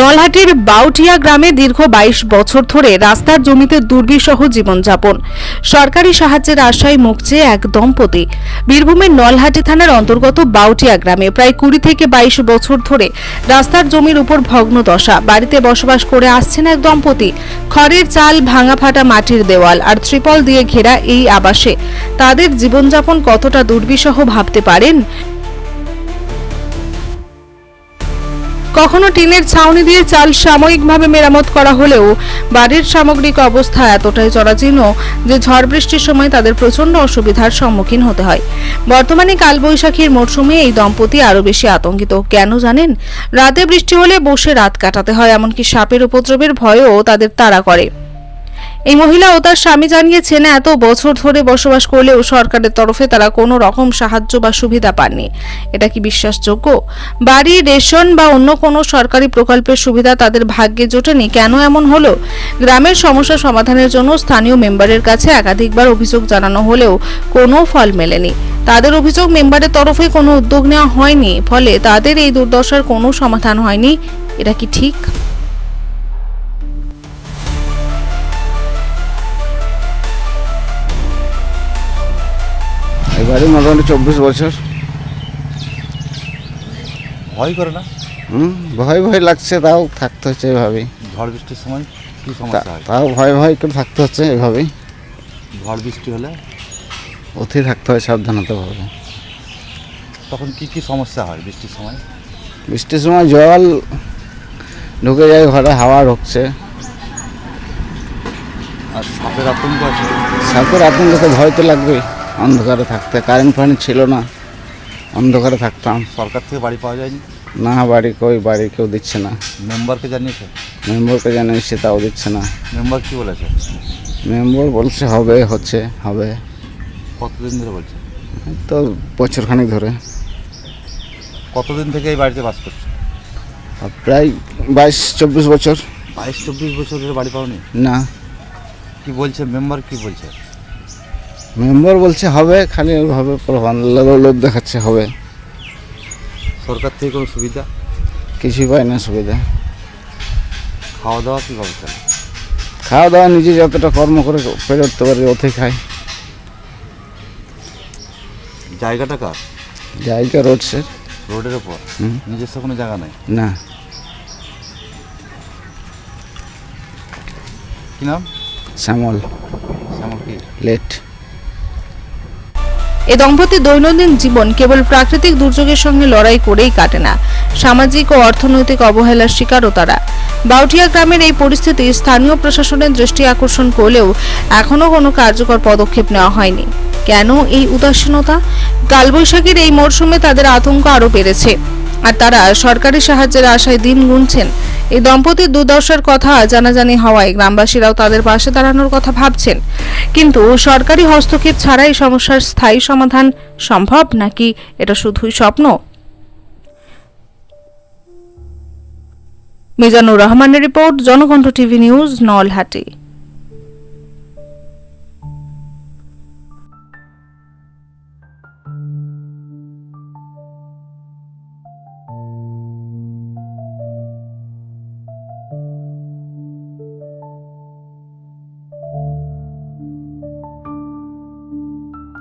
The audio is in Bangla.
নলহাটির বাউটিয়া গ্রামে দীর্ঘ বাইশ বছর ধরে রাস্তার জমিতে দুর্বিষহ জীবনযাপন। সরকারি সাহায্যের আশায় মুখ চেয়ে এক দম্পতি। বীরভূমের নলহাটি থানার অন্তর্গত বাউটিয়া গ্রামে প্রায় কুড়ি থেকে বাইশ বছর ধরে রাস্তার জমির উপর ভগ্ন দশা। বাড়িতে বসবাস করে আসছেন এক দম্পতি। খড়ের চাল ভাঙা ফাটা মাটির দেওয়াল আর ত্রিপল দিয়ে ঘেরা এই আবাসে। তাদের জীবনযাপন কতটা দুর্বিষহ ভাবতে পারেন? কখনো টিনের ছাউনি দিয়ে চাল সাময়িকভাবে মেরামত করা হলেও বাড়ির সামগ্রিক অবস্থা এতটাই জরাজীর্ণ যে ঝড় বৃষ্টির সময় তাদের প্রচণ্ড অসুবিধার সম্মুখীন হতে হয়। বর্তমানে কালবৈশাখীর মরশুমে এই দম্পতি আরও বেশি আতঙ্কিত। কেন জানেন? রাতে বৃষ্টি হলে বসে রাত কাটাতে হয়, এমনকি সাপের উপদ্রবের ভয়ও তাদের তাড়া করে। এই মহিলা ও তার স্বামী জানিয়েছেন, এত বছর ধরে বসবাস করলেও সরকারের তরফে তারা কোনো রকম সাহায্য বা সুবিধা পাননি। এটা কি বিশ্বাসযোগ্য? বাড়ি, রেশন বা অন্য কোনো সরকারি প্রকল্পের সুবিধা তাদের ভাগ্যে জোটেনি? কেন এমন হলো? গ্রামের সমস্যা সমাধানের জন্য স্থানীয় মেম্বারের কাছে একাধিকবার অভিযোগ জানানো হলেও কোনো ফল মেলেনি। তাদের অভিযোগ মেম্বারের তরফে কোনো উদ্যোগ নেওয়া হয়নি, ফলে তাদের এই দুর্দশার কোনো সমাধান হয়নি। এটা কি ঠিক? এবারে মোটামুটি চব্বিশ বছর। ভয় করে না? হুম ভয় ভয় লাগছে তাও থাকতে হচ্ছে এভাবেই। ঝড় বৃষ্টির সময় কী তা- সমস্যা হয়? তাও ভয় ভয় করে থাকতে হচ্ছে এভাবেই। ঝড় বৃষ্টি হলে? অতি থাকতে হয় সাবধানতাভাবে। তখন কি কি সমস্যা হয় বৃষ্টির সময়? বৃষ্টির সময় জল ঢুকে যায় ঘরে হাওয়া ঢুকছে। আর সাপের আতঙ্ক আছে? সাপের আতঙ্কতে ভয় তো লাগবে অন্ধকারে থাকতে কারেন্ট ফারেন্ট ছিল না অন্ধকারে থাকতাম। সরকার থেকে বাড়ি পাওয়া যায়নি? না বাড়ি কই বাড়ি কেউ দিচ্ছে না। মেম্বারকে জানিয়েছে? মেম্বারকে জানিয়েছে তাও দিচ্ছে না। মেম্বার কি বলেছে? মেম্বার বলছে হবে হচ্ছে হবে। কতদিন ধরে বলছে? তো বছরখানিক ধরে। কতদিন থেকে এই বাড়িতে বাস করছে? প্রায় বাইশ চব্বিশ বছর। বাইশ চব্বিশ বছর ধরে বাড়ি পাওনি? না। কি বলছে? মেম্বার কি বলছে? মেম্বার বলছে হবে খালি হবে লোভ দেখাচ্ছে হবে। সরকার থেকে কোনো সুবিধা? কিছুই পায় না সুবিধা। খাওয়া দাওয়া কী চলে? খাওয়া দাওয়া নিজে যতটা কর্ম করে পেরে উঠতে পারি ওতে খাই জায়গাটা কার? জায়গা রোডসে রোডের ওপর। নিজস্ব কোনো জায়গা নেই? না। কি নাম? শ্যামল। শ্যামল কি? লেট। এ দম্পতি দৈনন্দিন জীবন কেবল প্রাকৃতিক দুর্যোগের সঙ্গে লড়াই করেই কাটে না। সামাজিক ও অর্থনৈতিক অবহেলার শিকারও তারা। বাউটিয়া গ্রামের এই পরিস্থিতি স্থানীয় প্রশাসনের দৃষ্টি আকর্ষণ করলেও এখনও কোনো কার্যকর পদক্ষেপ নেওয়া হয়নি। কেন এই উদাসীনতা? কালবৈশাখীর এই মরশুমে তাদের আতঙ্ক আরও বেড়েছে। আর তারা সরকারি সাহায্যের আশায় দিন গুনছেন। এই দম্পতির দুর্দশার কথা জানাজানি হওয়ায় গ্রামবাসীরাও তাদের পাশে দাঁড়ানোর কথা ভাবছেন। কিন্তু সরকারি হস্তক্ষেপ ছাড়া এই সমস্যার স্থায়ী সমাধান সম্ভব নাকি এটা শুধুই স্বপ্ন? মিজানুর রহমানের report Janakantha TV news, Nalhati.